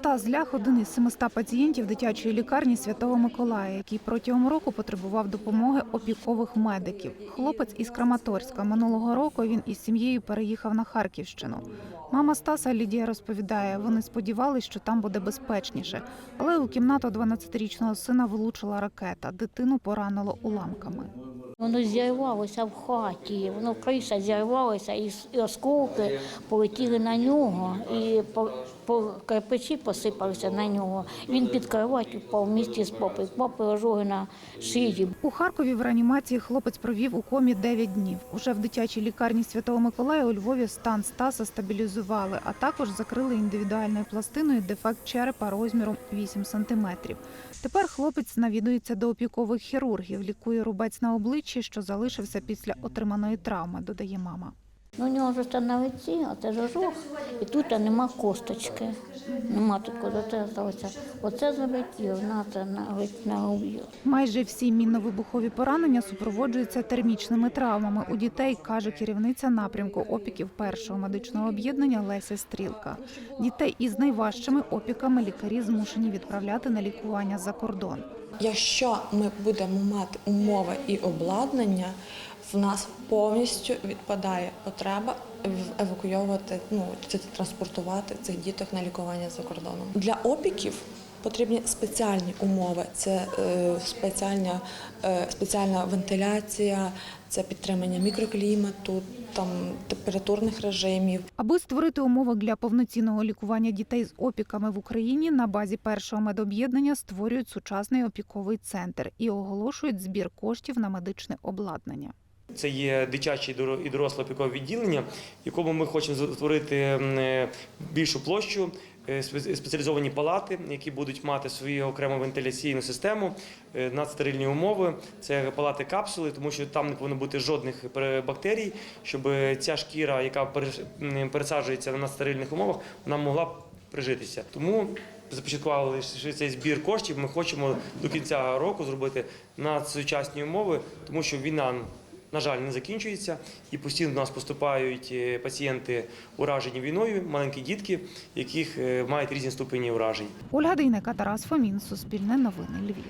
Стас Лях – один із 700 пацієнтів дитячої лікарні Святого Миколая, який протягом року потребував допомоги опікових медиків. Хлопець із Краматорська. Минулого року він із сім'єю переїхав на Харківщину. Мама Стаса Лідія розповідає, вони сподівалися, що там буде безпечніше. Але у кімнату 12-річного сина влучила ракета. Дитину поранило уламками. Воно зірвалося в хаті, воно криша зірвалася, і осколки полетіли на нього, і по, по кирпичі посипалися на нього. Він під кроваттю впав в місті з попи, попи ожоги на шиї. У Харкові в реанімації хлопець провів у комі 9 днів. Уже в дитячій лікарні Святого Миколая у Львові стан Стаса стабілізували, а також закрили індивідуальною пластиною дефект черепа розміром 8 сантиметрів. Тепер хлопець навідується до опікових хірургів, лікує рубець на обличчі, що залишився після отриманої травми, додає мама. Ну, у нього ж це на лиці, а це ж ожог, і тут нема косточки. Нема такого, оце залишиться. Оце залетіло, на це на, на губ'ю. Майже всі мінно-вибухові поранення супроводжуються термічними травмами. У дітей каже керівниця напрямку опіків першого медичного об'єднання Леся Стрілка. Дітей із найважчими опіками лікарі змушені відправляти на лікування за кордон. Якщо ми будемо мати умови і обладнання, в нас повністю відпадає потреба евакуйовувати, ну чи транспортувати цих діток на лікування за кордоном. Для опіків потрібні спеціальні умови. Це е, спеціальна, е, спеціальна вентиляція, це підтримання мікроклімату, там температурних режимів. Аби створити умови для повноцінного лікування дітей з опіками в Україні, на базі першого медоб'єднання створюють сучасний опіковий центр і оголошують збір коштів на медичне обладнання. Це є дитяче і доро- і доросле опікове відділення, в якому ми хочемо створити е, більшу площу, е, спеціалізовані палати, які будуть мати свою окрему вентиляційну систему, е, надстерильні умови. Це палати капсули, тому що там не повинно бути жодних бактерій, щоб ця шкіра, яка пересаджується на надстерильних умовах, вона могла прижитися. Тому започаткували цей збір коштів. Ми хочемо до кінця року зробити надсучасні умови, тому що війна. На жаль, не закінчується, і постійно до нас поступають е, пацієнти, уражені війною, маленькі дітки, яких е, мають різні ступені уражень. Ольга Дейнека, Тарас Фомін, Суспільне новини, Львів.